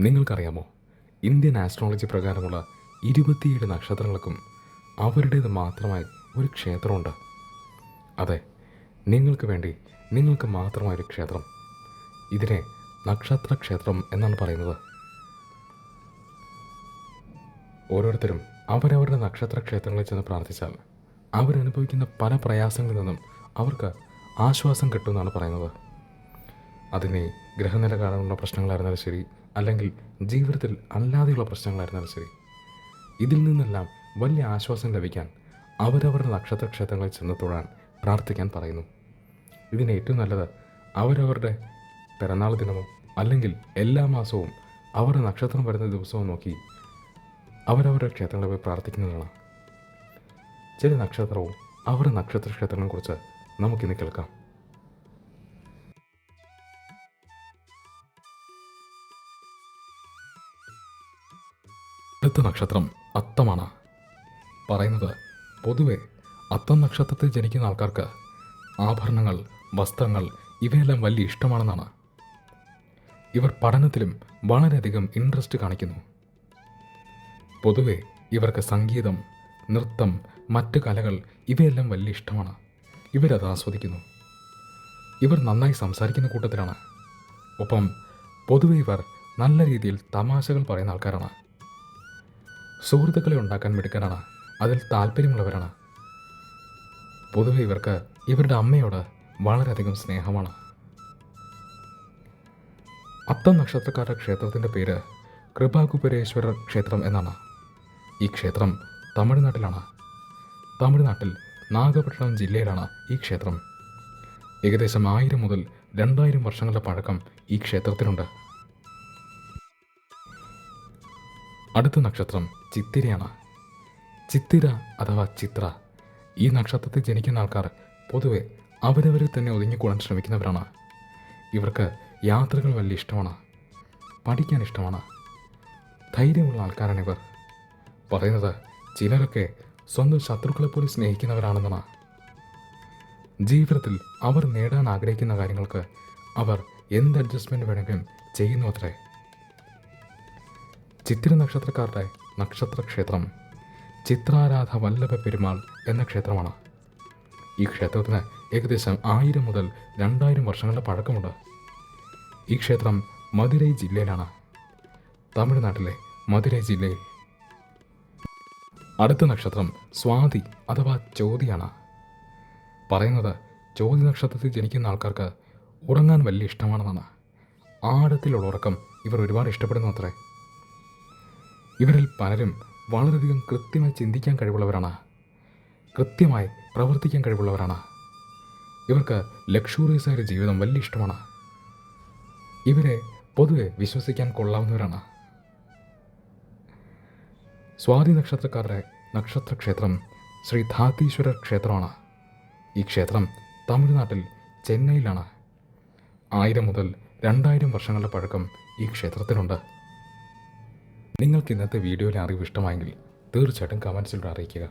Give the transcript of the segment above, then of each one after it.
നിങ്ങൾക്കറിയാമോ? Indian astrology പ്രകാരമുള്ള ഇരുപത്തിയേഴ് നക്ഷത്രങ്ങൾക്കും അവരുടേത് മാത്രമായി ഒരു ക്ഷേത്രമുണ്ട്. അതെ നിങ്ങൾക്ക് വേണ്ടി നിങ്ങൾക്ക് മാത്രമായ ഒരു ക്ഷേത്രം. ഇതിനെ നക്ഷത്ര ക്ഷേത്രം എന്നാണ് പറയുന്നത്. ഓരോരുത്തരും അവരവരുടെ നക്ഷത്ര ക്ഷേത്രങ്ങളിൽ ചെന്ന് പ്രാർത്ഥിച്ചാൽ അവരനുഭവിക്കുന്ന പല പ്രയാസങ്ങളിൽ നിന്നും അവർക്ക് ആശ്വാസം കിട്ടുമെന്നാണ് പറയുന്നത്. അതിനെ ഗ്രഹനില കാരണമുള്ള പ്രശ്നങ്ങളായിരുന്നാലും ശരി അല്ലെങ്കിൽ ജീവിതത്തിൽ അല്ലാതെയുള്ള പ്രശ്നങ്ങളായിരുന്നാലും ശരി. ഇതിൽ നിന്നെല്ലാം വലിയ ആശ്വാസം ലഭിക്കാൻ അവരവരുടെ നക്ഷത്രക്ഷേത്രങ്ങളിൽ ചെന്ന് തൊഴാൻ പ്രാർത്ഥിക്കാൻ പറയുന്നു. ഇതിന് ഏറ്റവും നല്ലത് അവരവരുടെ പിറന്നാൾ ദിനമോ അല്ലെങ്കിൽ എല്ലാ മാസവും അവരുടെ നക്ഷത്രം വരുന്ന ദിവസവും നോക്കി അവരവരുടെ ക്ഷേത്രങ്ങളിൽ പോയി പ്രാർത്ഥിക്കുന്നതാണ്. ചില നക്ഷത്രവും അവരുടെ നക്ഷത്ര ക്ഷേത്രങ്ങളെ കുറിച്ച് നമുക്കിന്ന് കേൾക്കാം. അടുത്ത നക്ഷത്രം അത്തമാണ്. പറയുന്നത് പൊതുവെ അത്തം നക്ഷത്രത്തിൽ ജനിക്കുന്ന ആൾക്കാർക്ക് ആഭരണങ്ങൾ വസ്ത്രങ്ങൾ ഇവയെല്ലാം വലിയ ഇഷ്ടമാണെന്നാണ്. ഇവർ പഠനത്തിലും വളരെയധികം ഇൻട്രസ്റ്റ് കാണിക്കുന്നു. പൊതുവെ ഇവർക്ക് സംഗീതം നൃത്തം മറ്റ് കലകൾ ഇവയെല്ലാം വലിയ ഇഷ്ടമാണ്. ഇവരത് ആസ്വദിക്കുന്നു. ഇവർ നന്നായി സംസാരിക്കുന്ന കൂട്ടത്തിലാണ്. ഒപ്പം പൊതുവെ ഇവർ നല്ല രീതിയിൽ തമാശകൾ പറയുന്ന ആൾക്കാരാണ്. സുഹൃത്തുക്കളെ ഉണ്ടാക്കാൻ മിടുക്കനാണ്. അതിൽ താല്പര്യമുള്ളവരാണ്. പൊതുവെ ഇവർക്ക് ഇവരുടെ അമ്മയോട് വളരെയധികം സ്നേഹമാണ്. അത്തം നക്ഷത്രക്കാരുടെ ക്ഷേത്രത്തിന്റെ പേര് കൃപാകുപരേശ്വരർ ക്ഷേത്രം എന്നാണ്. ഈ ക്ഷേത്രം തമിഴ്നാട്ടിലാണ്. തമിഴ്നാട്ടിൽ നാഗപട്ടണം ജില്ലയിലാണ് ഈ ക്ഷേത്രം. ഏകദേശം ആയിരം മുതൽ രണ്ടായിരം വർഷങ്ങളുടെ പഴക്കം ഈ ക്ഷേത്രത്തിനുണ്ട് അടുത്ത നക്ഷത്രം ചിത്തിരയാണ്. ചിത്തിര അഥവാ ചിത്ര. ഈ നക്ഷത്രത്തിൽ ജനിക്കുന്ന ആൾക്കാർ പൊതുവെ അവരവരെ തന്നെ ഒതുങ്ങിക്കൂടാൻ ശ്രമിക്കുന്നവരാണ്. ഇവർക്ക് യാത്രകൾ വലിയ ഇഷ്ടമാണ്. പഠിക്കാൻ ഇഷ്ടമാണ്. ധൈര്യമുള്ള ആൾക്കാരാണ് ഇവർ. പറയുന്നത് ചിലരൊക്കെ സ്വന്തം ശത്രുക്കളെ പോലും സ്നേഹിക്കുന്നവരാണെന്നാണ്. ജീവിതത്തിൽ അവർ നേടാൻ ആഗ്രഹിക്കുന്ന കാര്യങ്ങൾക്ക് അവർ എന്ത് അഡ്ജസ്റ്റ്മെന്റ് വേണമെങ്കിലും ചെയ്യുന്നു അത്രേ. ചിത്തിര നക്ഷത്രക്കാരുടെ നക്ഷത്രക്ഷേത്രം ചിത്രാരാധ വല്ലഭ പെരുമാൾ എന്ന ക്ഷേത്രമാണ്. ഈ ക്ഷേത്രത്തിന് ഏകദേശം ആയിരം മുതൽ രണ്ടായിരം വർഷങ്ങളുടെ പഴക്കമുണ്ട്. ഈ ക്ഷേത്രം മധുരൈ ജില്ലയിലാണ്. തമിഴ്നാട്ടിലെ മധുരൈ ജില്ലയിൽ. അടുത്ത നക്ഷത്രം സ്വാതി അഥവാ ചോതിയാണ്. പറയുന്നത് ചോതി നക്ഷത്രത്തിൽ ജനിക്കുന്ന ആൾക്കാർക്ക് ഉറങ്ങാൻ വലിയ ഇഷ്ടമാണെന്നാണ്. ആഴത്തിലുള്ള ഉറക്കം ഇവർ ഒരുപാട് ഇഷ്ടപ്പെടുന്നു അത്രേ ഇവരിൽ പലരും വളരെയധികം കൃത്യമായി ചിന്തിക്കാൻ കഴിവുള്ളവരാണ്. കൃത്യമായി പ്രവർത്തിക്കാൻ കഴിവുള്ളവരാണ്. ഇവർക്ക് ലക്ഷൂറിയസ് ആയ ജീവിതം വലിയ ഇഷ്ടമാണ്. ഇവരെ പൊതുവെ വിശ്വസിക്കാൻ കൊള്ളാവുന്നവരാണ്. സ്വാതി നക്ഷത്രക്കാരുടെ നക്ഷത്രക്ഷേത്രം ശ്രീ ധാതീശ്വരർ ക്ഷേത്രമാണ്. ഈ ക്ഷേത്രം തമിഴ്നാട്ടിൽ ചെന്നൈയിലാണ്. ആയിരം മുതൽ രണ്ടായിരം വർഷങ്ങളുടെ പഴക്കം ഈ ക്ഷേത്രത്തിനുണ്ട് നിങ്ങൾക്ക് ഇന്നത്തെ വീഡിയോയിലെ അറിവ് ഇഷ്ടമായെങ്കിൽ തീർച്ചയായിട്ടും കമൻസിലൂടെ അറിയിക്കുക.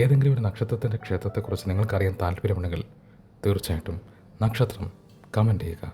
ഏതെങ്കിലും ഒരു നക്ഷത്രത്തിന്റെ ക്ഷേത്രത്തെക്കുറിച്ച് നിങ്ങൾക്കറിയാൻ താല്പര്യമുണ്ടെങ്കിൽ തീർച്ചയായിട്ടും നക്ഷത്രം കമന്റ് ചെയ്യുക.